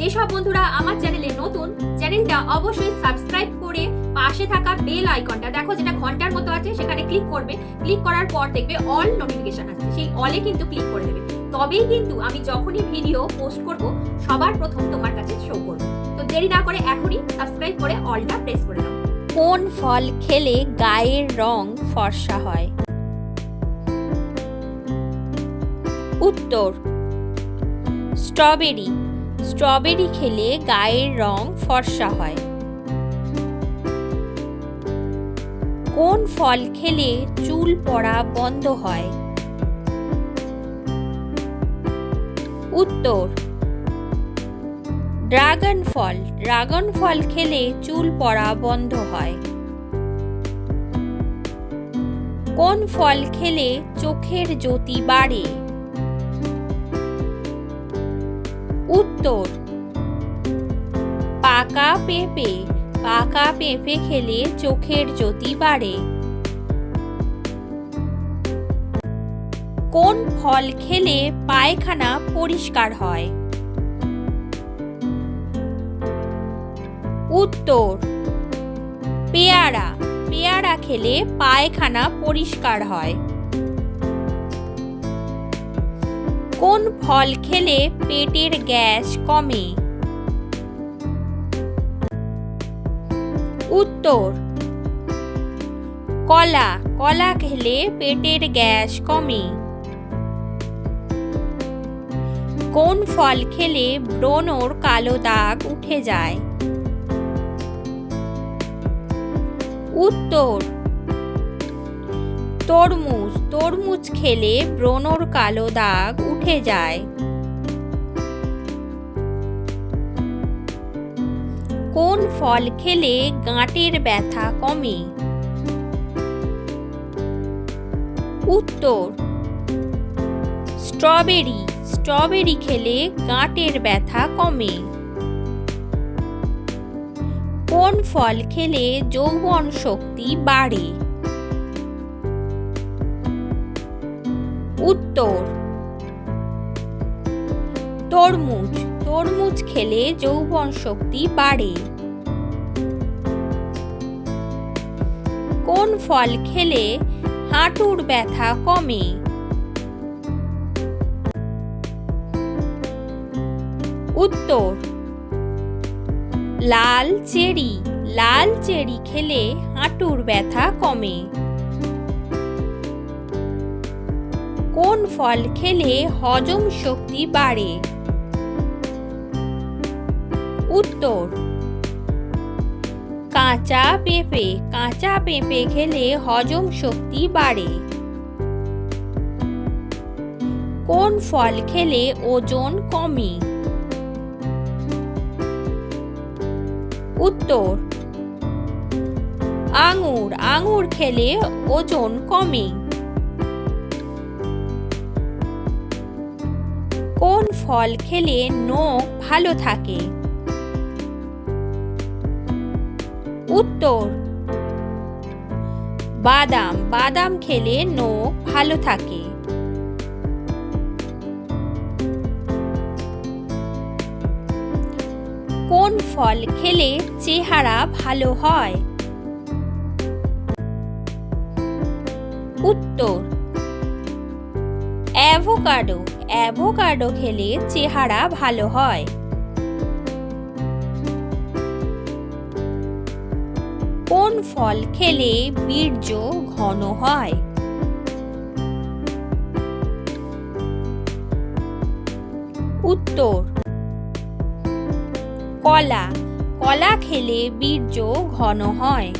যেসব বন্ধুরা আমার চ্যানেলে নতুন, চ্যানেলটা অবশ্যই সাবস্ক্রাইব করে পাশে থাকা বেল আইকনটা দেখো, যেটা ঘণ্টার মতো আছে, সেখানে ক্লিক করবে। ক্লিক করার পর দেখবে অল নোটিফিকেশন আসছে। সেই অলে কিন্তু ক্লিক করে দেবে। তবেই কিন্তু আমি যখনই ভিডিও পোস্ট করব, সবার প্রথম তোমার কাছে শো করব। তো দেরি না করে এখনই সাবস্ক্রাইব করে অলটা প্রেস করে দাও কোন ফল খেলে গায়ের রং ফর্সা হয়? উত্তর স্ট্রবেরি স্ট্রবেরি খেলে গায়ের রং ফর্সা হয়। কোন ফল খেলে চুল পড়া বন্ধ হয়? উত্তর, ড্রাগন ফল। ড্রাগন ফল খেলে চুল পড়া বন্ধ হয়। কোন ফল খেলে চোখের জ্যোতি বাড়ে? উত্তর। পাকা পেঁপে পাকা পেঁপে খেলে চোখের জ্যোতি বাড়ে। কোন ফল খেলে পায়খানা পরিষ্কার হয়? উত্তর, পেয়ারা। পেয়ারা খেলে পায়খানা পরিষ্কার হয়। কোন ফল খেলে পেটের গ্যাস কমে? উত্তর, কলা। কলা খেলে পেটের গ্যাস কমে। কোন ফল খেলে ব্রণর কালো দাগ উঠে যায়? উত্তর তরমুজ তরমুজ খেলে ব্রণর কালো দাগ উঠে যায়। কোন ফল খেলে গাঁটের ব্যথা কমে? উত্তর, স্ট্রবেরি স্ট্রবেরি খেলে গাঁটের ব্যথা কমে। কোন ফল খেলে যৌবন শক্তি বাড়ে? উত্তর। তরমুজ। তরমুজ খেলে যৌবন শক্তি বাড়ে। কোন ফল খেলে হাঁটুর ব্যথা কমে? উত্তর। লাল চেরি। লাল চেরি খেলে হাঁটুর ব্যথা কমে। কোন ফল খেলে হজম শক্তি বাড়ে? উত্তর, কাঁচা পেঁপে। কাঁচা পেঁপে খেলে হজম শক্তি বাড়ে। কোন ফল খেলে ওজন কমে? উত্তর, আঙুর। আঙুর খেলে ওজন কমে। কোন ফল খেলে নখ ভালো থাকে? উত্তর, বাদাম। বাদাম খেলে নখ ভালো থাকে। কোন ফল খেলে চেহারা ভালো হয়? উত্তর, অ্যাভোকাডো। অ্যাভোকাডো খেলে চেহারা ভালো হয়। কোন ফল খেলে বীর্য ঘন হয়? উত্তর, কলা। কলা খেলে বীর্য ঘন হয়।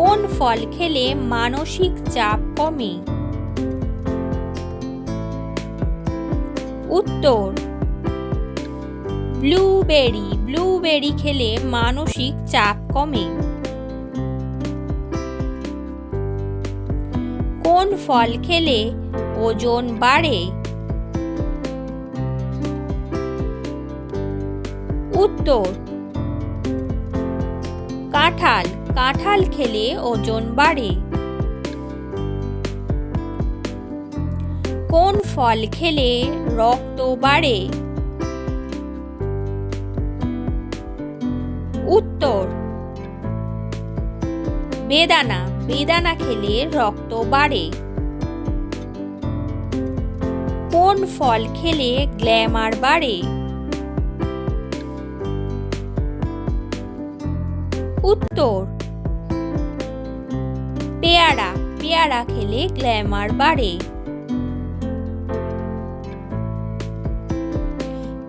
কোন ফল খেলে মানসিক চাপ কমে? উত্তর, ব্লুবেরি। ব্লুবেরি খেলে মানসিক চাপ কমে। কোন ফল খেলে ওজন বাড়ে? উত্তর, কাঁঠাল। কাঁঠাল খেলে ওজন বাড়ে। কোন ফল খেলে রক্ত বাড়ে? উত্তর, বেদানা বেদানা খেলে রক্ত বাড়ে। কোন ফল খেলে গ্ল্যামার বাড়ে? উত্তর পেয়ারা পেয়ারা খেলে গ্ল্যামার বাড়ে।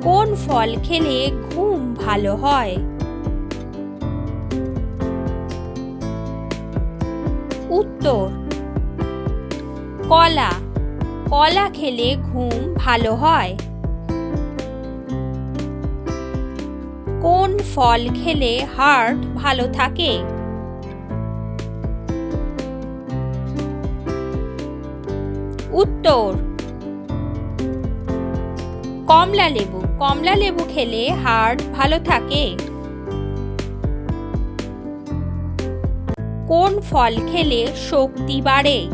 কোন ফল খেলে ঘুম ভালো হয়? উত্তর, কলা কলা খেলে ঘুম ভালো হয়। কোন ফল খেলে হার্ট ভালো থাকে? উত্তর। কমলা লেবু। কমলা লেবু খেলে হার্ট ভালো থাকে। কোন ফল খেলে শক্তি বাড়ে?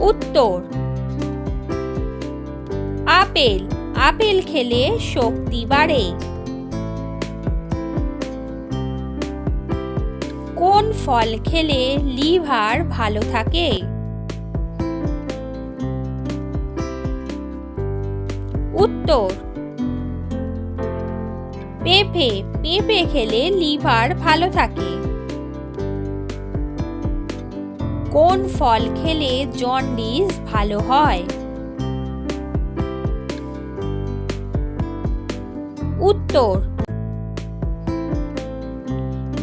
উত্তর। আপেল। আপেল খেলে শক্তি বাড়ে। ফল খেলে লিভার ভালো থাকে? উত্তর, পেঁপে। পেঁপে খেলে লিভার ভালো থাকে। কোন ফল খেলে জন্ডিস ভালো হয়? উত্তর,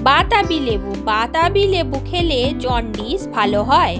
বাতাবি লেবু। বাতাবি লেবু খেলে জন্ডিস ভালো হয়।